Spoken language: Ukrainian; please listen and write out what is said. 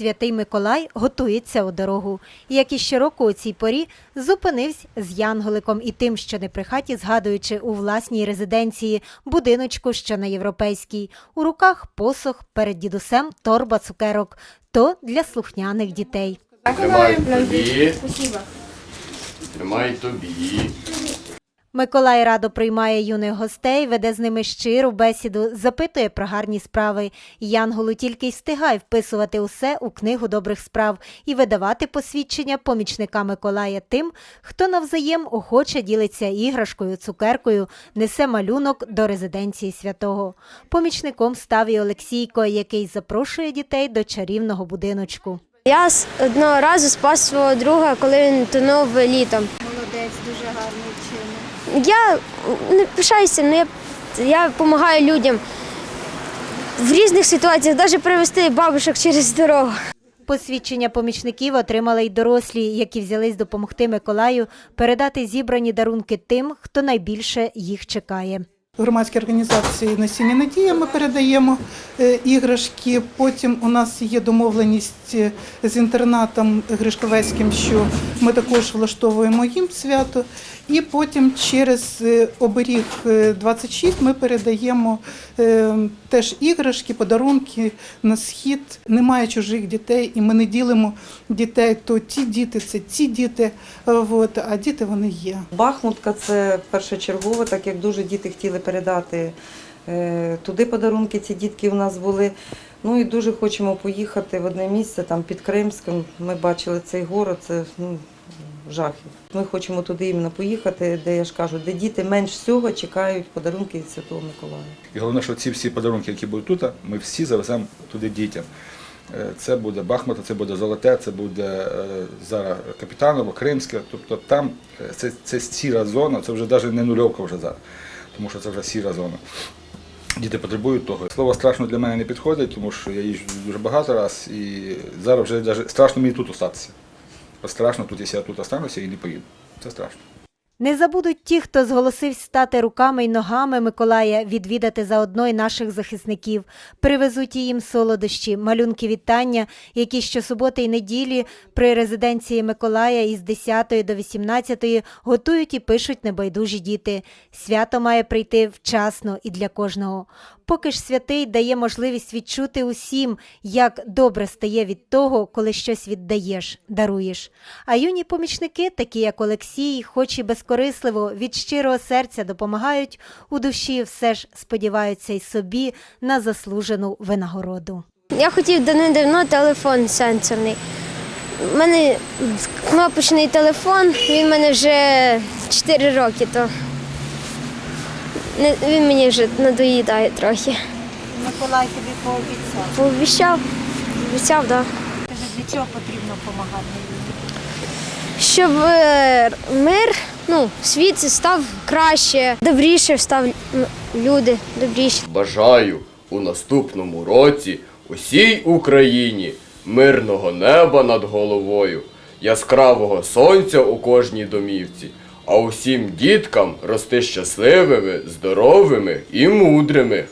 Святий Миколай готується у дорогу. Як і щороку у цій порі, зупинився з Янголиком і тим, що не при хаті, згадуючи у власній резиденції будиночку, що на європейській. У руках посох перед дідусем торба цукерок. То для слухняних дітей. Тримай тобі. Тримай тобі. Миколай радо приймає юних гостей, веде з ними щиру бесіду, запитує про гарні справи. Янголу тільки й встигає вписувати усе у книгу добрих справ і видавати посвідчення помічника Миколая тим, хто навзаєм охоче ділиться іграшкою, цукеркою, несе малюнок до резиденції святого. Помічником став і Олексійко, який запрошує дітей до чарівного будиночку. Я одного разу спас свого друга, коли він тонув літом. Молодець, дуже гарний вчинок. Я не пишаюся, але я, я допомагаю людям в різних ситуаціях, навіть привезти бабушок через дорогу. Посвідчення помічників отримали й дорослі, які взялись допомогти Миколаю передати зібрані дарунки тим, хто найбільше їх чекає. Громадській організації Насіння Надія ми передаємо е, іграшки. Потім у нас є домовленість е, з інтернатом Гришковецьким, що ми також влаштовуємо їм свято. І потім через е, оберіг е, 26 ми передаємо теж іграшки, подарунки на схід. Немає чужих дітей, і ми не ділимо дітей. То ті діти це ті діти, а діти вони є. Бахмутка це першочергово, так як дуже діти хотіли передати е, туди подарунки. Ці дітки у нас були. Ну і дуже хочемо поїхати в одне місце, там під Кримським. Ми бачили цей город, це ну, жахів. Ми хочемо туди іменно поїхати, де я ж кажу, де діти менш всього чекають подарунки від Святого Миколая. І головне, що ці всі подарунки, які будуть тут, ми всі завеземо туди дітям. Е, Це буде Бахмута, це буде Золоте, це буде е, зараз Капітаново, Кримське. Тобто там це, це сіра зона, це вже навіть не нульовка вже зараз, тому що це вже сіра зона. Діти потребують того. Слово страшно для мене не підходить, тому що я їжджу дуже багато раз і зараз вже навіть страшно мені тут остатися. Страшно тут, якщо я тут остануся і не поїду. Це страшно. Не забудуть ті, хто зголосився стати руками й ногами Миколая, відвідати заодно й наших захисників. Привезуть їм солодощі, малюнки вітання, які щосуботи й неділі при резиденції Миколая із 10 до 18 готують і пишуть небайдужі діти. Свято має прийти вчасно і для кожного. Поки ж святий дає можливість відчути усім, як добре стає від того, коли щось віддаєш, даруєш. А юні помічники, такі як Олексій, хоч і безкорисливо, від щирого серця допомагають, у душі все ж сподіваються й собі на заслужену винагороду. Я хотів давно телефон сенсорний. У мене кнопочний телефон, він в мене вже 4 роки, то не- він мені вже надоїдає трохи. Миколай тобі пообіцяв. Пообіцяв, обіцяв, так. Каже, для чого потрібно допомагати? Щоб е, мир, ну, світ став краще, добріше став люди, добріші. Бажаю у наступному році усій Україні мирного неба над головою, яскравого сонця у кожній домівці, а усім діткам рости щасливими, здоровими і мудрими.